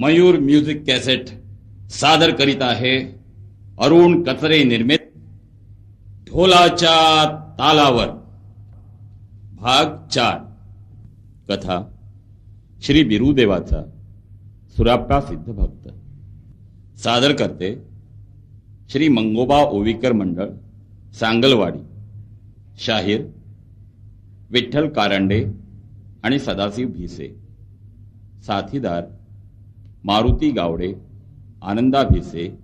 Mayur music cassette सादर करीत आहे अरुण कचरे निर्मित ढोलाच्या तालावर. भाग चार. कथा. श्री बिरुदेवाचा सुराप्पा सिद्ध भक्त सादर करते श्री मंगोबा ओविकर मंडळ सांगलवाडी. शाहीर विठ्ठल कारंडे आणि सदाशिव भिसे. साथीदार मारुती गावडे आनंदा भिसे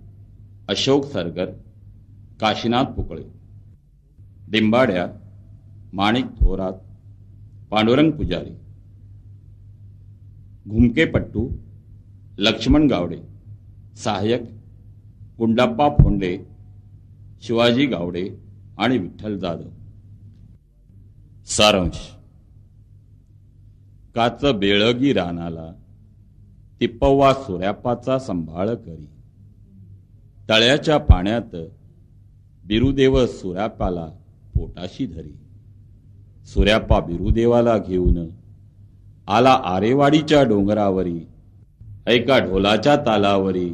अशोक सरगर काशीनाथ पुकळे. डिंबाड्या माणिक थोरात पांडुरंग पुजारी. घुमकेपट्टू लक्ष्मण गावडे. सहाय्यक गुंडाप्पा फोंडे शिवाजी गावडे आणि विठ्ठल जाधव. सारांश. काच बेळगी रानाला तिप्पव्वा सुऱ्यापाचा संभाळ करी. तळ्याच्या पाण्यात बिरुदेव सुऱ्यापाला पोटाशी धरी. सुऱ्यापा बिरुदेवाला घेऊन आला आरेवाडीच्या डोंगरावरी ऐका ढोलाच्या तालावरी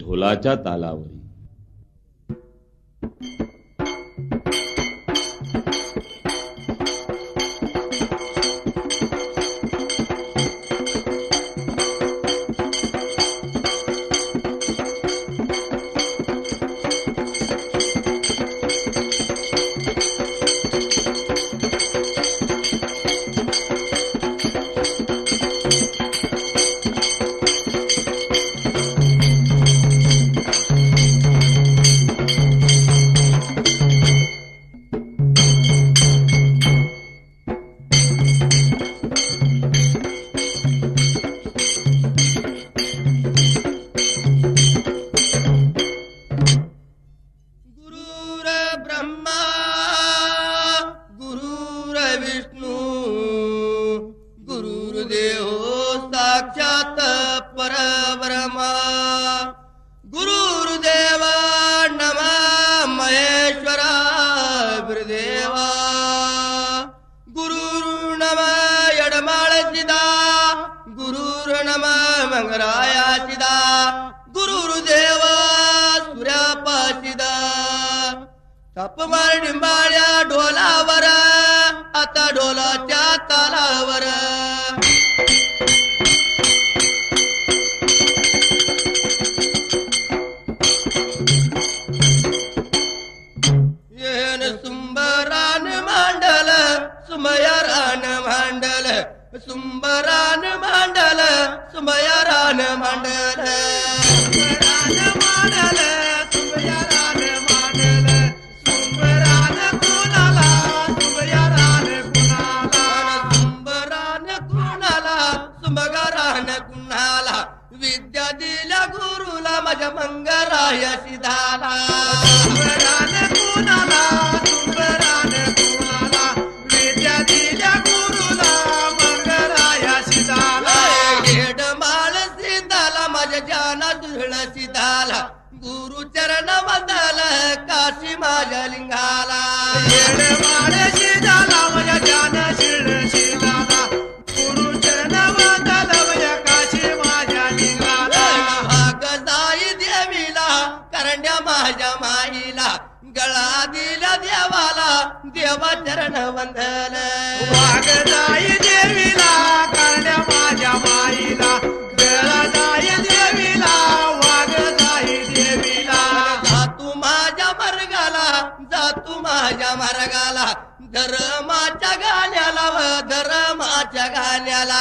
ढोलाच्या तालावरी. माझ्या माईला गळा दिला देवाला देवा चरण वंदल जाई देवीला करण्या माझ्या माईला गळा जाई देवीला वाग जाई देवीला. जातू माझ्या मार्गाला जातू माझ्या मार्गाला धर्माच्या गाण्याला व धर्माच्या गाण्याला.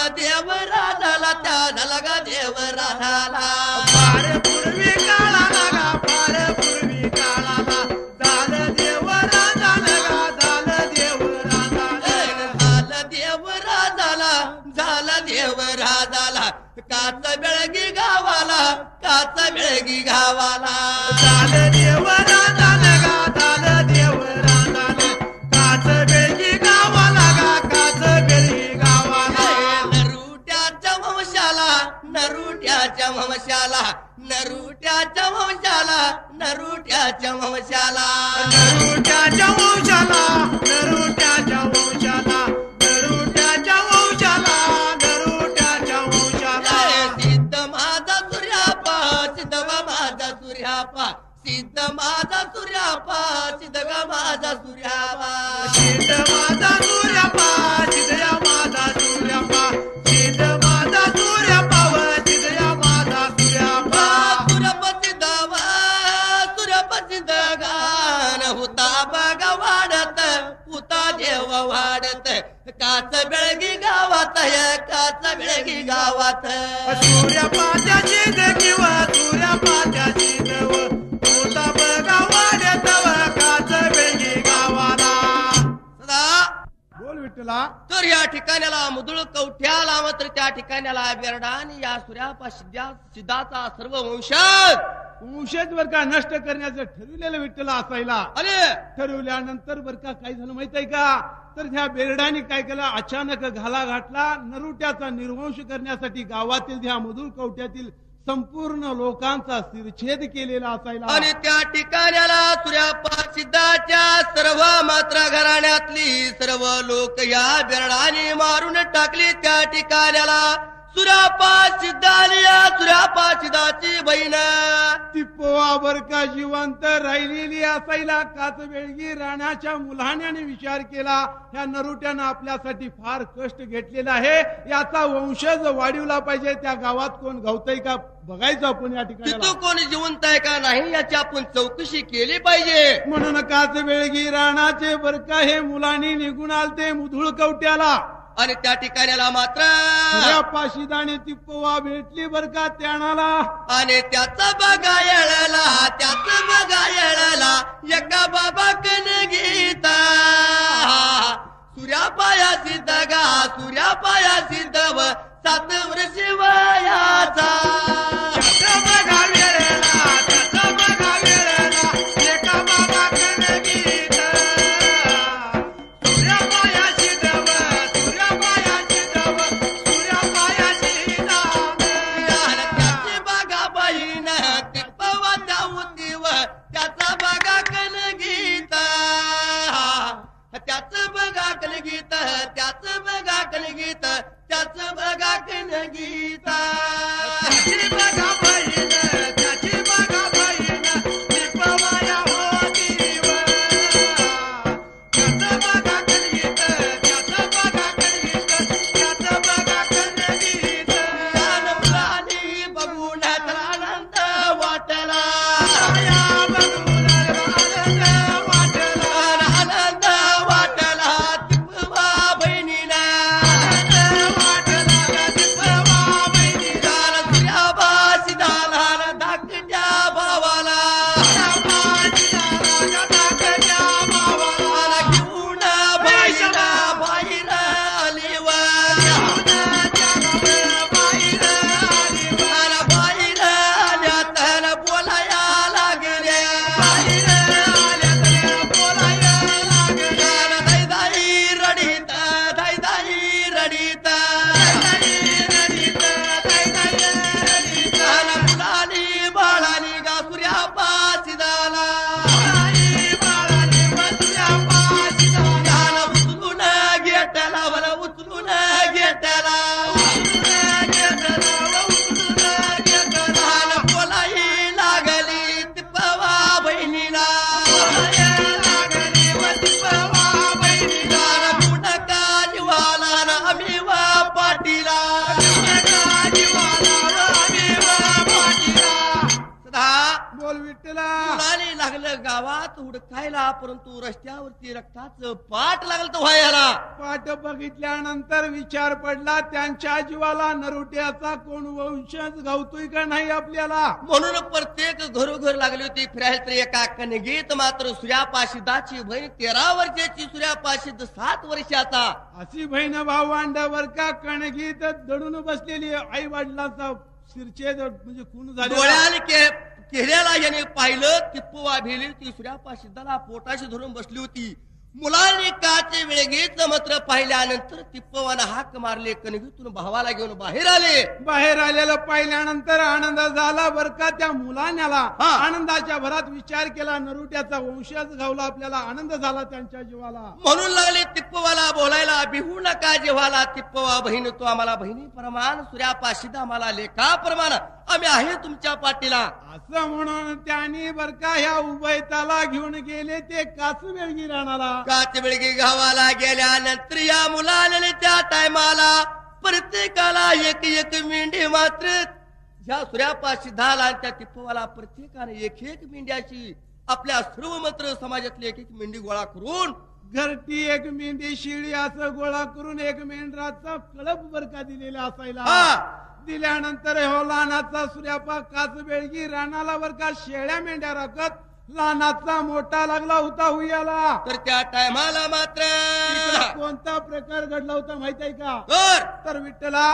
झालं देव राधाला त्या झाला गा देव राधाला पार पूर्वी काळाला गा पार पूर्वी काळाला. झालं देव राधाला गा झालं देव राधाला झालं देव राधाला झालं देव राधाला काच बेळगी गावाला काच बेळगी गावाला. नरुट्याच्या वंशाला. काच ठिकाण्याला मुदुळ कवठ्याला मात्र त्या ठिकाण्याला बेरडा आणि या सिद्धा सिद्धाचा सर्व वंशज वंशज बर का नष्ट करण्याचं ठरविलेलं विठ्ठला असायला? अरे ठरवल्यानंतर बर का काय झालं माहीत आहे का? तर ह्या बेरडाने काय केलं? अचानक घाला घातला नरुट्याचा निर्वंश करण्यासाठी गावातील ह्या मधुर कवट्यातील संपूर्ण लोकांचा शिरछेद केलेला असायला आणि त्या ठिकाण्याला सूर्यापा सिद्धाच्या सर्व मात्र घराण्यातली सर्व लोक या बेरडाने मारून टाकली. त्या ठिकाण्याला सुरापा सिद्धाने या सुरापा सिद्धाची बहीण. ती पोवा बर का जिवंत राहिलेली असायला काच वेळगी राणाच्या मुलाण्याने विचार केला. ह्या नरुट्यानं आपल्यासाठी फार कष्ट घेतलेला आहे. याचा वंशज वाढवला पाहिजे. त्या गावात कोण गावतय का बघायचं आपण या तिथं ठिकाणी कोणी जिवंत आहे का नाही याची आपण चौकशी केली पाहिजे. म्हणून काच वेळगी राणाचे बरका हे मुलांनी निघून आलते मुधुळ कवट्याला. आणि त्या ठिकाण्याला मात्र या पाशिदाने ती पोवा भेटली बरका त्याणाला? आणि त्याचा बघा येळला त्याच बघा येळला एका बाबा कन गीता. सूर्या पाया सिद्ध गा सूर्या पाया सिद्ध सात वर्ष वयाचा बोल विठ्ठला मुलाने लागलं गावात हुडकायला परंतु रस्त्यावरती रक्ताचं पाठ लागलं तर व्हायला. पाठ बघितल्यानंतर विचार पडला त्यांच्या जीवाला नरुट्याचा कोण वंशज गावतोय का नाही आपल्याला? म्हणून प्रत्येक घरोघर लागली होती फिरायला तर एका कणगीत मात्र सूर्यापाशिदाची बहीण तेरा वर्षाची सूर्यापाशिद सात वर्षाचा. अशी बहीण भावंडावर का कणगीत दडून बसलेली आई वडिलांचा शिरछेद म्हणजे खून झाले डोळ्याने के केल्याला याने पाहिलं ती पोवा भेली ती सूर्यापाशिदाला पोटाशी धरून बसली होती. मुलांनी काचे वेळगीच मात्र पाहिल्यानंतर तिप्पवानं हाक मारले कणगीतून भावाला घेऊन बाहेर आले. बाहेर आलेलं पाहिल्यानंतर आनंद झाला बर का त्या मुलाण्याला. आनंदाच्या भरात विचार केला नरुट्याचा वंशज गावला आपल्याला आनंद झाला त्यांच्या जीवाला. म्हणून लागले तिप्पवाला बोलायला बिहू नका जेव्हाला तिप्पवा बहीण तो आम्हाला बहिणी प्रमाण सूर्यापाशीद आम्हाला लेखा प्रमाण आम्ही आहे तुमच्या पाठीला. असं म्हणून त्यांनी बर का ह्या उभयताला घेऊन गेले ते कासवेळगी राणाला. काच वेळगी गावाला गेल्यानंतर या मुलाने त्या टायमाला प्रत्येकाला एक एक मेंढी मात्र ह्या सूर्यापाशी धाला आणि त्या तिप्पवाला प्रत्येकाने एक एक मेंढ्याची आपल्या सर्व मंत्र समाजातली एक एक मेंढी गोळा करून घरटी एक मेंढी शिळी असं गोळा करून एक मेंढराचा कळप बरका दिलेला असायला हा. दिल्यानंतर हो लहानाचा सूर्यापा काच बेळगी रानाला बर का शेळ्या मेंढ्या राखत लहानाचा मोठा लागला होता हुयाला. तर त्या टायमाला मात्र कोणता प्रकार घडला होता माहीत आहे का? तर तर विठ्ठला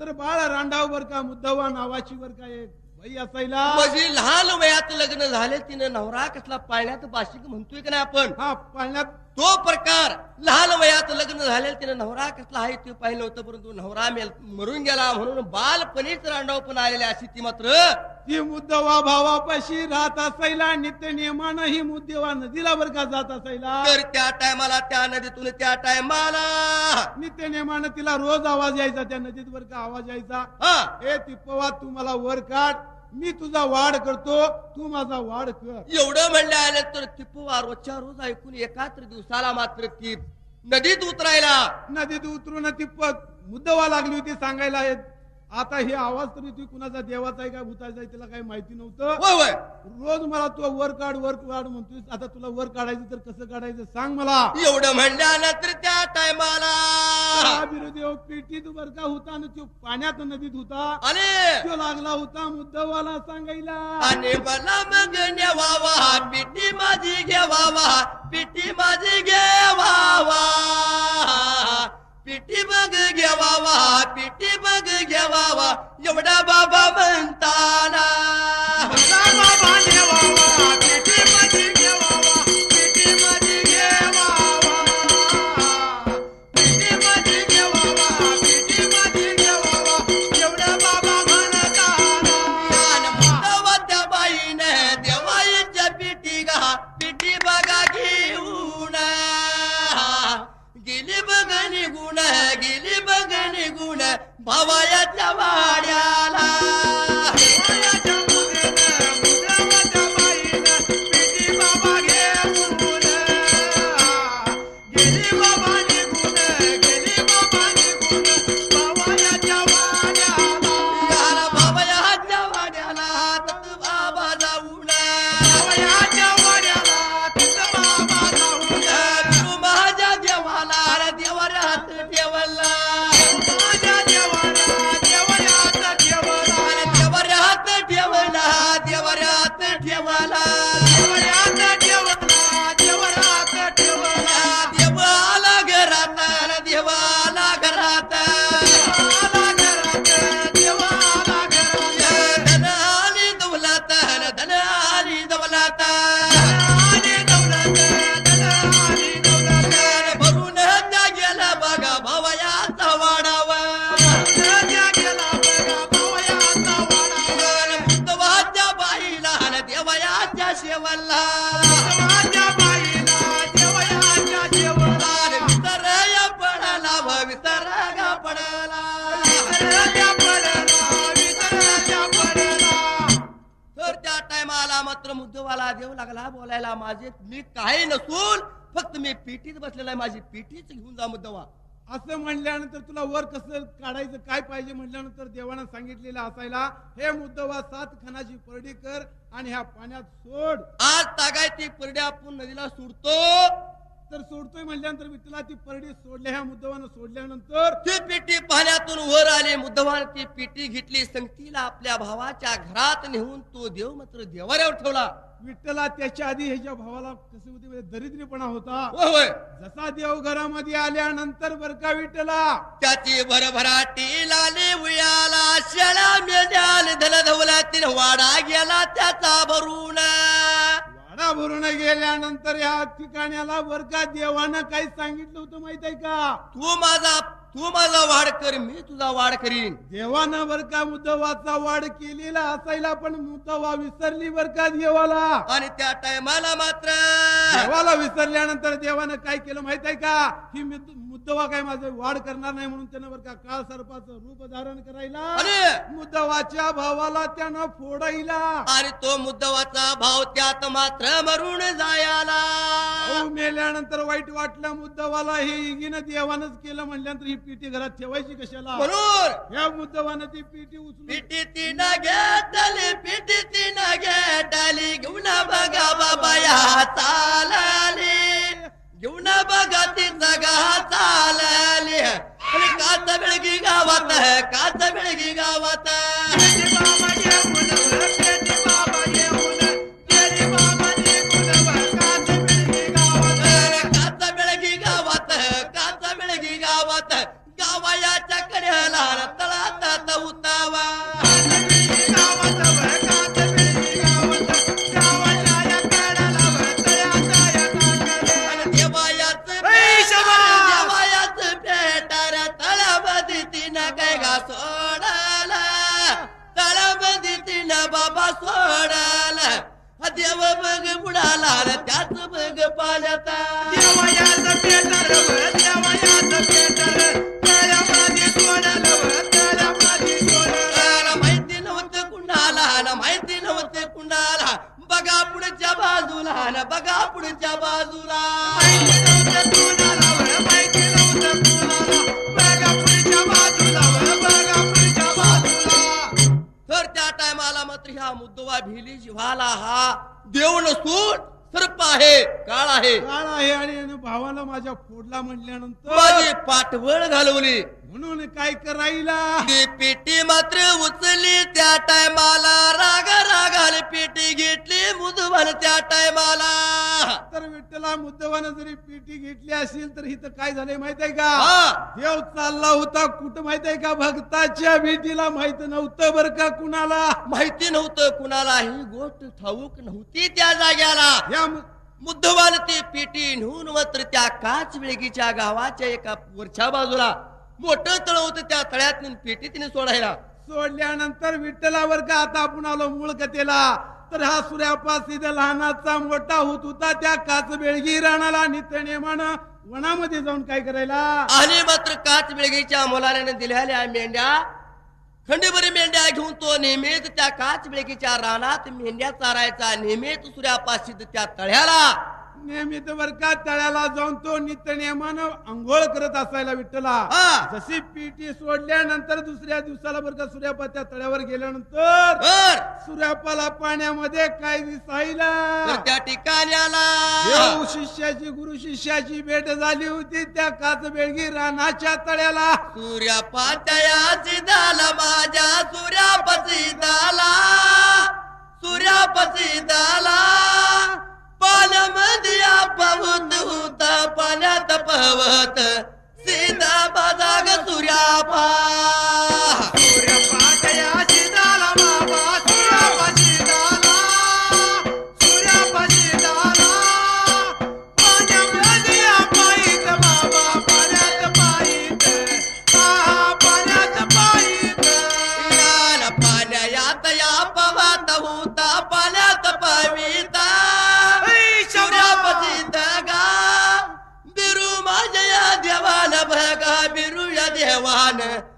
तर बाळ रांडाव बर का मुद्धवा नावाची बर का एक बाई असायला. म्हणजे लहान वयात लग्न झाले तिनं नवरा कसला पाळण्यात बाशिक म्हणतोय का नाही आपण? हा पाळण्यात तो प्रकार लहान वयात लग्न झाले तिनं नवरा कसला आहे ते पाहिलं होतं परंतु नवरा मेल मरून गेला म्हणून बालपणीच रांडाव पण आलेली अशी ती मात्र ती मुद्धवा भावापाशी राहत असायला नित्य नियमानं ही मुद्देवा नदीला बर का जात असायला? तर त्या टायमाला त्या नदीतून त्या टायमाला नित्य नेमानं तिला रोज आवाज यायचा त्या नदीत वर का आवाज यायचा? हा. ए तिप्पवा तू मला वर काढ. मी तुझा वाढ करतो तू माझा वाढ कर. एवढं म्हणल्यानंतर तिप्पवा रोजच्या रोज ऐकून एकात्र दिवसाला मात्र ती नदीत उतरायला. नदीत उतरून तिप्प मुद्दवा लागली होती सांगायला. आता हे आवाज तरी ती कुणाचा देवाचा आहे का भूताचा आहे तिला काही माहिती नव्हतं. रोज मला तू वर काढ वर काढ म्हणतोय. आता तुला वर काढायचं तर कसं काढायचं सांग मला. एवढं म्हणल्यानंतर त्या टायमाला. बिरुदेव पेटीत वर का होता आणि तो पाण्यात नदीत होता. आणि तो लागला होता मुद्दवाला सांगायला. आणि मला मग नेवावा पिटी माझी घेवावा पिटी एवढा बाबा म्हणताना बाबा देव लागला बोलायला माझे मी काही नसून फक्त मी पेटीत बसलेला आहे माझी पेटीच घेऊन जा मुद्दवा असं म्हणल्यानंतर तुला वर कसं काढायचं काय पाहिजे म्हटल्यानंतर देवानं सांगितलेलं असायला हे मुद्दवा सात खणाची परडी कर आणि ह्या पाण्यात सोड. आज तागाय ती परडे आपण नदीला सोडतो. तर सोडतोय म्हटल्यानंतर मी तुला ती परडी सोडल्या ह्या मुद्दवानं सोडल्यानंतर ती पेटी पाण्यातून वर आली. मुद्दवान ती पेटी घेतली. संगतीला आपल्या भावाच्या घरात नेऊन तो देव मात्र देवाऱ्यावर ठेवला. विठ्ठला त्याच्या आधी ह्याच्या भावाला कसे होते म्हणजे दरिद्रीपणा होता. होय जसा देव घरामध्ये आल्यानंतर बर का विठ्ठला? त्याची भरभराटी लाली उयाला शेळा मेल्याल धन धवला तीन वाडा गेला त्याचा भरून. भरून गेल्यानंतर या ठिकाण्याला बर का देवानं काही सांगितलं होतं माहीत आहे का? तू माझा तू माझा वाढ कर मी तुझा वाढ करीन. देवानं बर का मुद्दवाचा वाढ केलेला असायला पण मुद्दवा विसरली बर का देवाला? आणि त्या टायमाला मात्र देवाला विसरल्यानंतर देवानं काय केलं माहीत आहे का? ही मुद्दवा काय माझं वाढ करणार नाही म्हणून त्यानं बर का काळ सर्पाचं रूप धारण करायला मुद्दवाच्या भावाला त्यानं फोडायला. आणि तो मुद्दवाचा भाव त्यात मात्र मरून जायाला. मेल्यानंतर वाईट वाटलं मुद्दवाला हे इगीनं देवानच केलं म्हणल्यानंतर पिटी घरात ठेवायची कशाला? म्हणून या मुद्दवानं ती पिटी उचलून पिटी तीन घेतली पिटी तीन घेतली. घेऊन बघा बाबा या चालली. घेऊन बघा ती जगा चालली. काच बेळगी गावात काच बेळगी गावात पहिली भिली जिव्हाला हा देव नसून सर्प आहे काळ आहे. काळ आहे आणि यानं भावाला माझ्या फोडला म्हटल्यानंतर माझी पाठवळ घालवली. म्हणून काय करायला? ती पेटी मात्र उचलली त्या टायमाला राग रागाने पेटी घेतली मुदवान त्या टायमाला. तर विठ्ठला मुद्दवानं जरी पेटी घेतली असेल तर इथं काय झालंय माहीत आहे का? हा. देव चालला होता कुठं माहीत आहे का? भक्ताच्या भीतीला माहीत नव्हतं बर का कुणाला. माहिती नव्हतं कुणाला ही गोष्ट ठाऊक नव्हती त्या जाग्याला. या मु- मुद्धवान ती पेटी नेऊन मात्र त्या काच वेळगीच्या गावाच्या एका वरच्या बाजूला. मोठं तळ होतं त्या तळ्यात पेटी तिने सोडायला. सोडल्यानंतर विठ्ठलावर का आता आपण आलो मूळ कथेला? तर हा सूर्यापास इथं लहानाचा मोठा होत होता त्या काच बेळगी राणाला नित्य नेमानं वनामध्ये जाऊन काय करायला? आणि मात्र काच बेळगीच्या मुलाने दिलेल्या मेंढ्या खंडीभरी मेंढ्या घेऊन तो नेहमीच त्या काच बेळगीच्या रानात मेंढ्या चारायचा नेहमीच सूर्यापाशी त्या तळ्याला. नियमित बर का तळ्याला जाऊन तो नित्य नेमानं आंघोळ करत असायला विठ्ठला. हा. जशी पिटी सोडल्यानंतर दुसऱ्या दिवसाला बर का सूर्यापा त्या तळ्यावर गेल्यानंतर बर. सूर्यापाला पाण्यामध्ये काय दिसायला? तर त्या ठिकाण्याला देव शिष्याची गुरु शिष्याची भेट झाली होती त्या काच बेळगी रानाच्या तळ्याला. सूर्यापातयाची दाला माझ्या सूर्यापची दाला सूर्यापची दाला पाण्यामध्ये पवत होता पाण्यात पवत सीता बाजाग ग सूर्यापा. है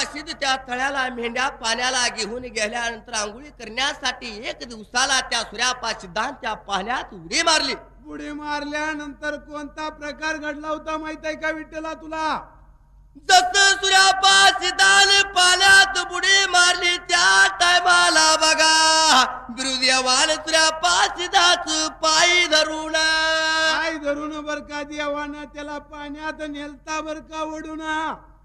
पाशीद त्या तळ्याला मेंढ्या पाण्याला घेऊन गेल्यानंतर आंघोळी करण्यासाठी एक दिवसाला त्या सूर्यापाशिदान त्या पाण्यात उडी मारली. पुढे मारल्यानंतर कोणता प्रकार घडला होता माहीत आहे का विठ्ठला तुला? जस सूर्यापाशिदान पाण्यात बुडी मारली त्या टायमाला बघा बिरुदेवान सूर्यापाशिदाच पायी धरून. काय धरून बर का देवानं त्याला पाण्यात नेलता बर का ओढून?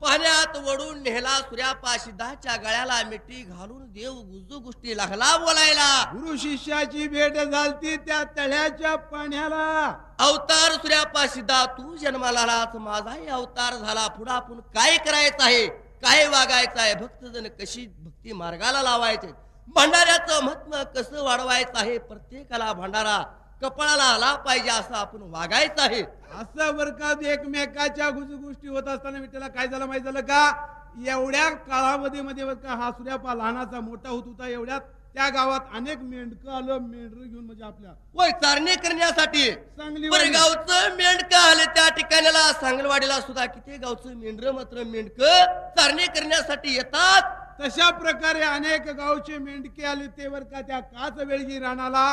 पाण्यात वडून नेला सूर्यापाशिदाच्या गळ्याला मिठी घालून देव गुजू गोष्टी लागला बोलायला. गुरु शिष्याची भेट झालती त्या तळ्याच्या पाण्याला. अवतार सूर्यापाशिदा तू जन्माला आलास माझाही अवतार झाला. पुढे आपण काय करायचं आहे? काय वागायचं आहे? भक्तजन कशी भक्ती मार्गाला लावायचे? भंडाऱ्याचं महत्त्व कसं वाढवायचं आहे? प्रत्येकाला भंडारा कपाळाला आला पाहिजे असं आपण वागायचं आहे. असं बर का एकमेकाच्या गोष्टी होत असताना विठ्ठला काय झालं माहीत झालं का? एवढ्या काळामध्ये मध्ये का हा सूर्यापा लहानाचा मोठा होत होता एवढ्यात त्या गावात अनेक मेंढकं आलं मेंढर घेऊन म्हणजे आपल्या वय चारणी करण्यासाठी. चांगली. गावचं मेंढक आले त्या ठिकाणाला सांगलवाडीला सुद्धा किती गावचं मेंढर मात्र मेंढक चारणी करण्यासाठी येतात. तशा प्रकारे अनेक गावचे मेंढके आले ते बर का त्या काच वेळगी राणाला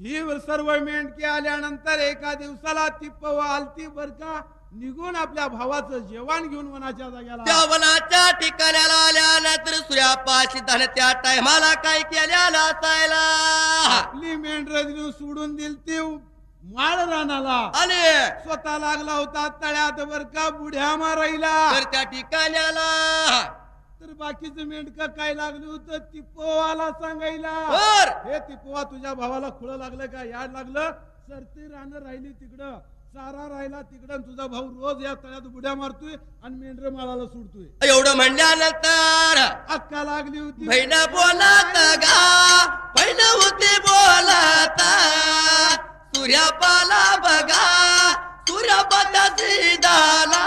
ही सर्व मेंढके आल्यानंतर एका दिवसाला ती पव आलती बर का निघून आपल्या भावाचं जेवण घेऊन वनाच्या जाग्याला. त्या वनाच्या ठिकाणाला आल्यानंतर सूर्यापाशी धन त्या टायमाला काय केल्याला असायला? आपली मेंढर सोडून दिल ती माळ रानाला. आले स्वतः लागला होता तळ्यात बर का बुढ्या मारायला. तर त्या ठिकाणाला तर बाकीचं मेंढक काय लागलं होतं ती पोवाला सांगायला. बर. हे तिपवा तुझ्या भावाला खुळं लागलं का? याड लागलं? सरती रानं राहिली तिकडं. चारा राहिला तिकडं आणि तुझा भाऊ रोज या तळ्यात बुड्या मारतोय आणि मेंढर माळाला सोडतोय. एवढं म्हणल्यानंतर अक्का लागली होती. बहीण बोलत गा बहीण होते बोलत. सूर्यापाला बघा सूर्यापाला सीदाला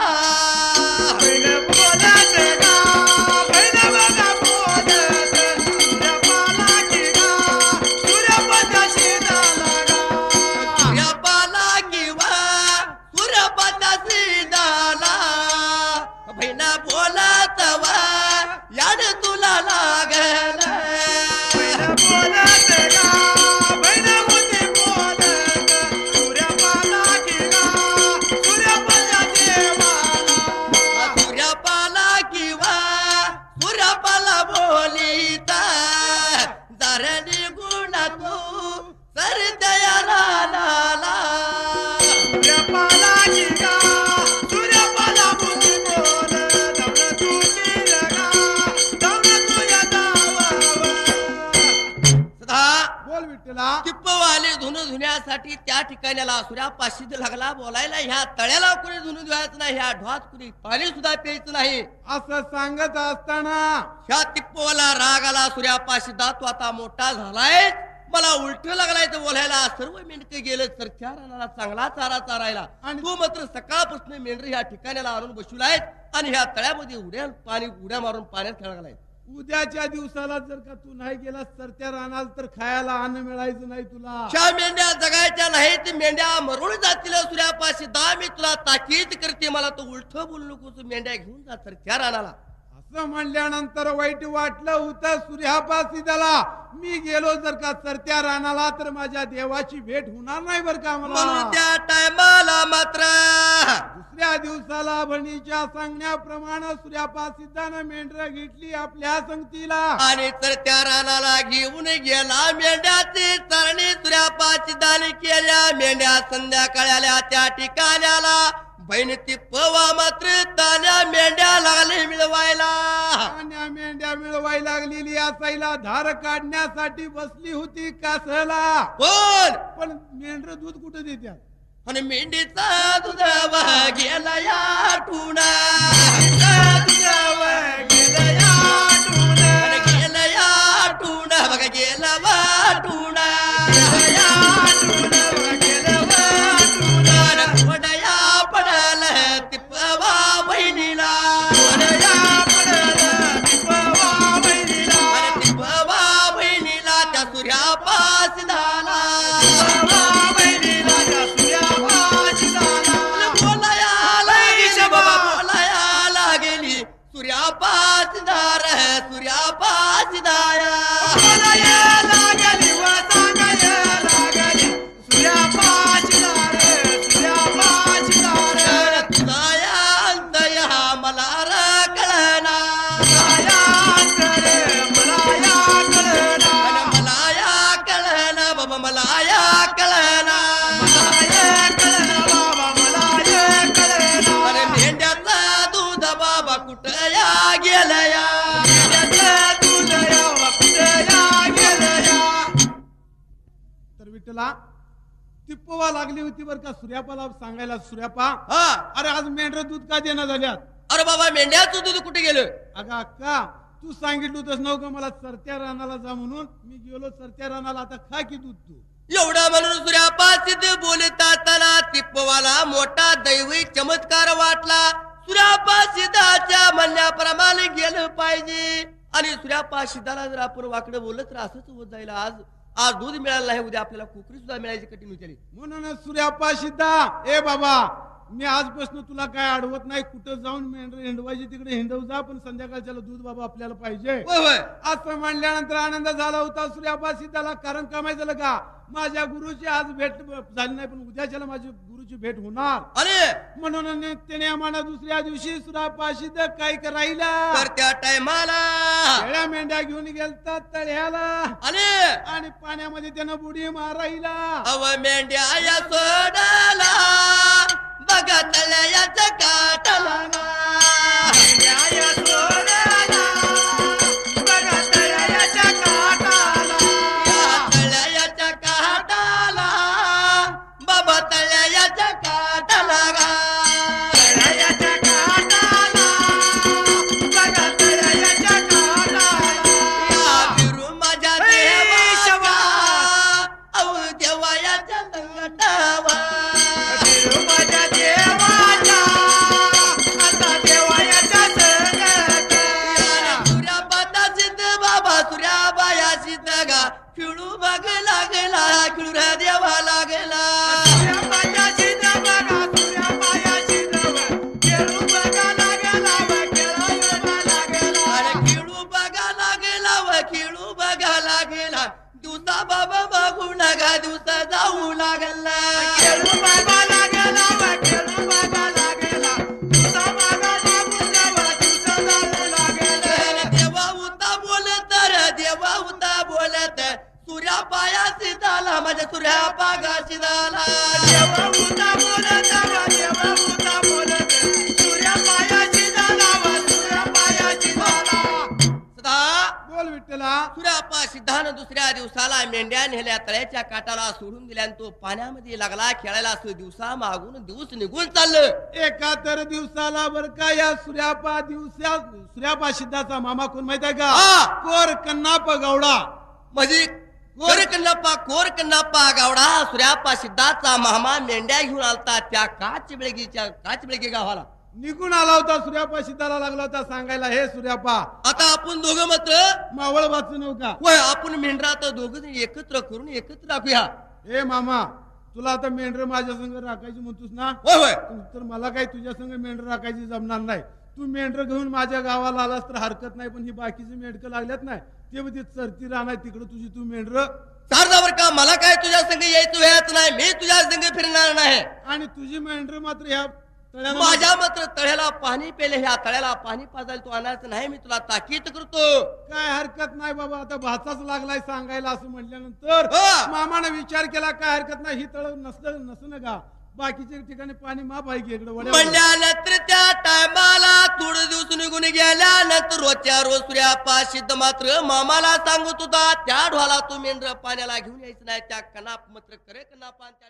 Yareni guna tu, ferde धुन धुण्यासाठी त्या ठिकाणाला सूर्यापाशी लागला बोलायला ह्या तळ्याला कुणी धुन धुवायचं नाही ह्या ढोत कुणी पाणी सुद्धा प्यायचं नाही. असं सांगत असताना ह्या टिप्पवाला राग आला सूर्यापाशी तू आता मोठा झालाय. मला उलट लागलाय तर बोलायला. सर्व मेंढके गेले तर त्या रानाला चांगला चारा चारायला. आणि- तू मात्र सकाळपासून मेंढरी ह्या ठिकाणाला आणून बसवलायत आणि ह्या तळ्यामध्ये उड्या पाणी उड्या मारून पाण्यात खेळायला उद्याच्या दिवसाला जर का तू नाही गेलास तर त्या रानाला तर खायला अन्न मिळायचं नाही तुला. चार मेंढ्या जगायच्या नाहीत मेंढ्या मरून जातील सूर्यापाशी. दहा मी तुला ताकीद करते मला तू उलट बोलू नको तू मेंढ्या घेऊन जा तर त्या रानाला. असं म्हणल्यानंतर वाईट वाटलं होतं सूर्यापासी त्याला मी गेलो जर का सरत्या रानाला तर माझ्या देवाची भेट होणार नाही बर का मला त्या टायमाला मात्र दुसऱ्या दिवसाला भणीच्या सांगण्याप्रमाणे सूर्यापासिद्धानं मेंढर घेतली आपल्या संगतीला. आणि तर त्या रानाला घेऊन गेला. मेंढ्याची तरणी सूर्यापाची दान केल्या मेंढ्या संध्याकाळी आल्या त्या ठिकाण्याला. बहीण ती पवा मात्र तान्या मेंढ्या लागले मिळवायला. आणि मेंढ्या मिळवाय लागलेली असायला धार काढण्यासाठी बसली होती कासला पण पण मेंढर दूध कुठं देत्यात? आणि मेंढीचा दुधावा गेला या टुणा तुझ्यावर पोवा लागली होती बरं का? सूर्यापाला सांगायला सूर्यापा हा. अरे आज मेंढर दूध का देणं झाल्यात? अरे बाबा मेंढ्याचं दूध कुठे गेलं? अगं अक्का तू सांगितलं होतंस नव का मला चरत्या रानाला जा म्हणून? मी गेलो चरत्या रानाला आता खा की दूध तू. एवढा म्हणून सूर्यापासिद्ध बोलताना तिप्पवाला मोठा दैवी चमत्कार वाटला. सूर्यापासिद्धाच्या म्हणण्याप्रमाणे गेलं पाहिजे. आणि सूर्यापासिद्धाला जर आपण वाकडं बोललं तर असंच होत जाईल आज. आज दूध मिळालं नाही उद्या आपल्याला कुकरी सुद्धा मिळायची कठीण होती म्हणून सूर्यापा सिद्धा ए बाबा मी आजपासून तुला काय अडवत नाही कुठं जाऊन हिंडवायची तिकडे हिंडव जा पण संध्याकाळच्याला दूध बाबा आपल्याला पाहिजे. असं म्हणल्यानंतर आनंद झाला होता सूर्यापा सिद्धाला. कारण का माहिती झालं का? माझ्या गुरुची आज भेट झाली नाही पण उद्याच्याला माझी गुरुची भेट होणार. आणि म्हणून त्याने आम्हाला दुसऱ्या दिवशी सिद्ध काय करायला? तर त्या टायमाला मेंढ्या घेऊन गेलता तळ्याला. आणि आणि पाण्यामध्ये त्यानं बुडी मारायला. अव मेंढ्या या सोडाला बघा तळ्याच्या काटाला न्याय सोडायला दिवसा जाऊ लागला. खेळू खेळू दिवसा जाऊ. देवा उता बोलत देवा उता बोलत. सूर्या पायाशी झाला माझ्या सूर्या पागाशी झाला. दुसऱ्या दिवसाला मेंढ्या नेल्या तळ्याच्या काटाला सोडून दिल्या तो पाण्यामध्ये लागला खेळायला असं दिवसा मागून दिवस निघून चाललं. एका तर दिवसाला बर का या सूर्यापा दिवसा सूर्यापा सिद्धाचा मामा कोण माहीत आहे का. कोर कन्नाप गौडा म्हणजे कोर कन्नाप्पा कोर कन्नाप्पा गावडा सूर्यापा सिद्धाचा मामा मेंढ्या घेऊन आलता त्या काच बेळगीच्या काच बेळगी गावाला. निघून आला होता सूर्यापा सिद्धाला लागला होता सांगायला हे सूर्यापा आता आपण दोघं मात्र मावळ वाचू नव्हता होय आपण मेंढरा आता दोघं एकत्र करून एकत्र राखूया. ए मामा तुला आता मेंढर माझ्या संग राखायची म्हणतोस ना? होय होय. तर मला काही तुझ्या संग मेंढर राखायची जमणार नाही. तू मेंढर घेऊन माझ्या गावाला आलास तर हरकत नाही पण ही बाकीची मेंढकं लागल्यात नाही. ते म्हणजे चरती राहणार तिकडे तुझी तू मेंढर. शारदावर का मला काय तुझ्या संग यायचं व्हायचं नाही मी तुझ्या संग फिरणार नाही. आणि तुझी मेंढर मात्र ह्या माझ्या मात्र तळ्याला पाणी पेले ह्या तळ्याला पाणी पाजायला तू आणायचं नाही मी तुला ताकीद करतो. काय हरकत नाही बाबा आता भाचाच लागलाय सांगायला असं म्हटल्यानंतर हा. मामाने विचार केला काय हरकत नाही ही तळ नसलं नसणं का बाकीच्या ठिकाणी पाणी माप आहे की इकडे म्हणल्यानंतर त्या टायमाला थोडे दिवस निघून गेल्यानंतर रोजच्या रोज सूर्यापा सिद्ध मात्र मामाला सांगत होता त्या ढोला तू मेंढर पाण्याला घेऊन यायचं नाही त्या कनाप मात्र करे कनापा त्या